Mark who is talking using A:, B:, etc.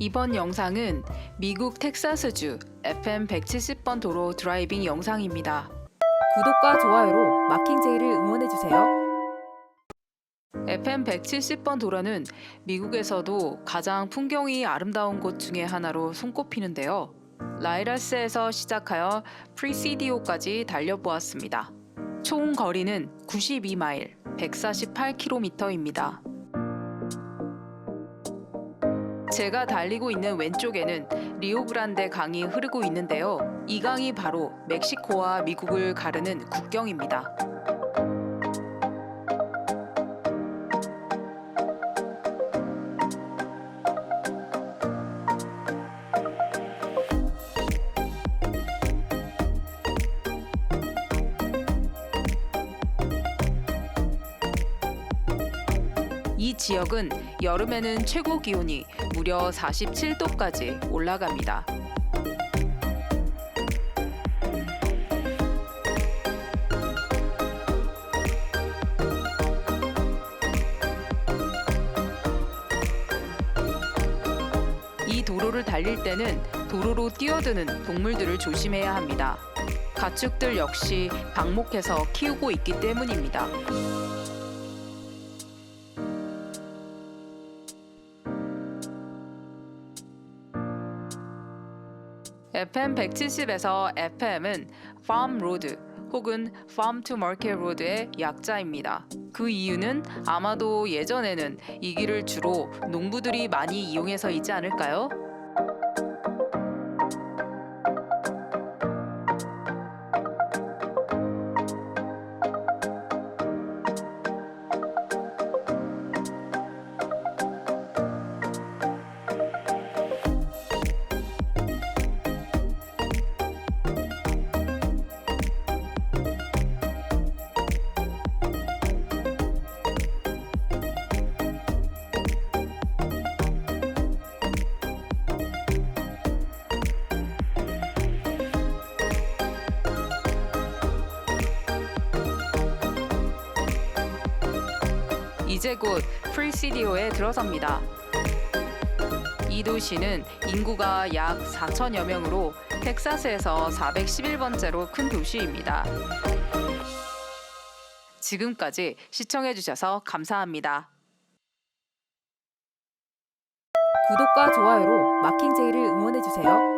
A: 이번 영상은 미국 텍사스주 FM 170번 도로 드라이빙 영상입니다.
B: 구독과 좋아요로 마킹제이를 응원해주세요.
A: FM 170번 도로는 미국에서도 가장 풍경이 아름다운 곳 중에 하나로 손꼽히는데요. 라이라스에서 시작하여 프리시디오까지 달려보았습니다. 총 거리는 92마일, 148km입니다. 제가 달리고 있는 왼쪽에는 리오그란데 강이 흐르고 있는데요. 이 강이 바로 멕시코와 미국을 가르는 국경입니다. 이 지역은 여름에는 최고 기온이 무려 47도까지 올라갑니다. 이 도로를 달릴 때는 도로로 뛰어드는 동물들을 조심해야 합니다. 가축들 역시 방목해서 키우고 있기 때문입니다. FM 170에서 FM은 Farm Road 혹은 Farm to Market Road의 약자입니다. 그 이유는 아마도 예전에는 이 길을 주로 농부들이 많이 이용해서이지 않을까요? 이제 곧 프리시디오에 들어섭니다. 이 도시는 인구가 약 4천여 명으로 텍사스에서 411번째로 큰 도시입니다. 지금까지 시청해주셔서 감사합니다.
B: 구독과 좋아요로 마킹제이를 응원해주세요.